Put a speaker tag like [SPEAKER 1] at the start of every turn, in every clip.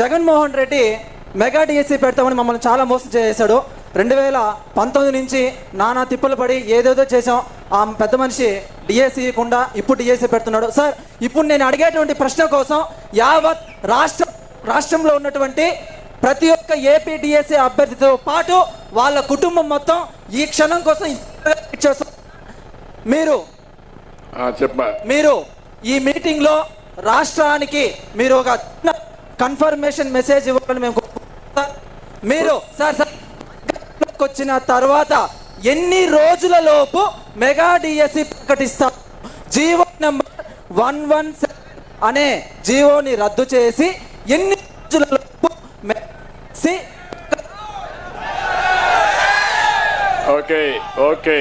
[SPEAKER 1] Jaganmohan Reddy mega DSC పెడతామని మమ్మల్ని చాలా మోసం చేశాడు. రెండు వేల పంతొమ్మిది నుంచి నానా తిప్పలు పడి ఏదేదో చేసాం ఆ పెద్ద మనిషి డిఎస్సి కుండా ఇప్పుడు డిఎస్సి పెడుతున్నాడు. సార్ ఇప్పుడు నేను అడిగేటువంటి ప్రశ్న కోసం యావత్ రాష్ట్ర రాష్ట్రంలో ఉన్నటువంటి ప్రతి ఒక్క ఏపీ డిఎస్సి అభ్యర్థితో పాటు వాళ్ళ కుటుంబం మొత్తం ఈ క్షణం కోసం మీరు మీరు ఈ మీటింగ్లో రాష్ట్రానికి మీరు ఒక కన్ఫర్మేషన్ మెసేజ్ ఇవ్వాలని మేము మీరు సార్ సార్ వచ్చిన తర్వాత ఎన్ని రోజుల లోపు మెగా డిఎస్సి ప్రకటిస్తారు? GO number one one seven అనే జీవోని రద్దు చేసి ఎన్ని రోజుల లోపు
[SPEAKER 2] ఓకే ఓకే.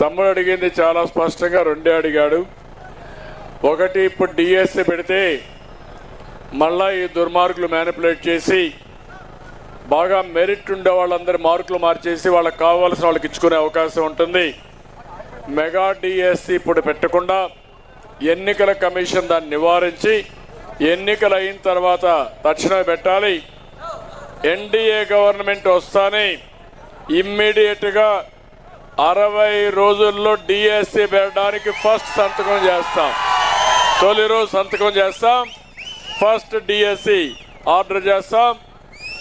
[SPEAKER 2] తమ్ముడు అడిగింది చాలా స్పష్టంగా రెండే అడిగాడు. ఒకటి ఇప్పుడు డిఎస్సి పెడితే మళ్ళా ఈ దుర్మార్గులు మ్యానిపులేట్ చేసి బాగా మెరిట్ ఉండే వాళ్ళందరి మార్కులు మార్చేసి వాళ్ళకి కావాల్సిన వాళ్ళకి ఇచ్చుకునే అవకాశం ఉంటుంది. మెగా డిఎస్సి ఇప్పుడు పెట్టకుండా ఎన్నికల కమిషన్ దాన్ని నివారించి ఎన్నికలు అయిన తర్వాత తక్షణమే పెట్టాలి. ఎన్డీఏ గవర్నమెంట్ వస్తానే ఇమ్మీడియట్గా అరవై రోజుల్లో డిఎస్సి పెట్టడానికి ఫస్ట్ సంతకం చేస్తాం. తొలి రోజు సంతకం చేస్తాం. ఫస్ట్ డిఎస్సి ఆర్డర్ చేస్తాం.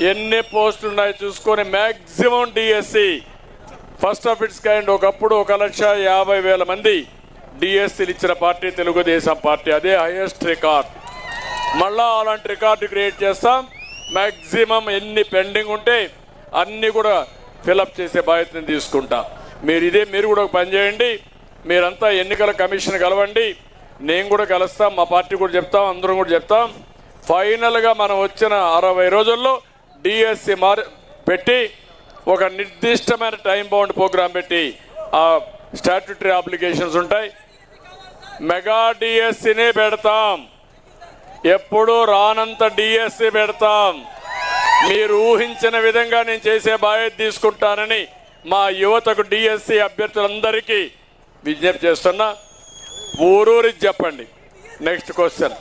[SPEAKER 2] ఎన్ని పోస్టులు ఉన్నాయో చూసుకొని maximum DSC first of its kind ఒకప్పుడు ఒక లక్ష యాభై వేల మంది డిఎస్సీలు ఇచ్చిన పార్టీ తెలుగుదేశం పార్టీ. అదే హైయెస్ట్ రికార్డ్ మళ్ళా అలాంటి రికార్డు క్రియేట్ చేస్తాం. మ్యాక్సిమం ఎన్ని పెండింగ్ ఉంటే అన్నీ కూడా ఫిలప్ చేసే బాధ్యతను తీసుకుంటాం. మీరు ఇదే మీరు కూడా ఒక పని చేయండి. మీరంతా ఎన్నికల కమిషన్ కలవండి. నేను కూడా కలుస్తాం మా పార్టీ కూడా చెప్తాం అందరం కూడా చెప్తాం. ఫైనల్గా మనం వచ్చిన అరవై రోజుల్లో డిఎస్సి మారి పెట్టి ఒక నిర్దిష్టమైన టైం బౌండ్ ప్రోగ్రాం పెట్టి ఆ స్టాట్యుటరీ అప్లికేషన్స్ ఉంటాయి. మెగా డిఎస్సినే పెడతాం. ఎప్పుడు రానంత డిఎస్సి పెడతాం. మీరు ఊహించిన విధంగా నేను చేసే బాధ్యత తీసుకుంటానని మా యువతకు డిఎస్సి అభ్యర్థులందరికీ విజ్ఞప్తి చేస్తున్నా. ఊరూరికి చెప్పండి. Next question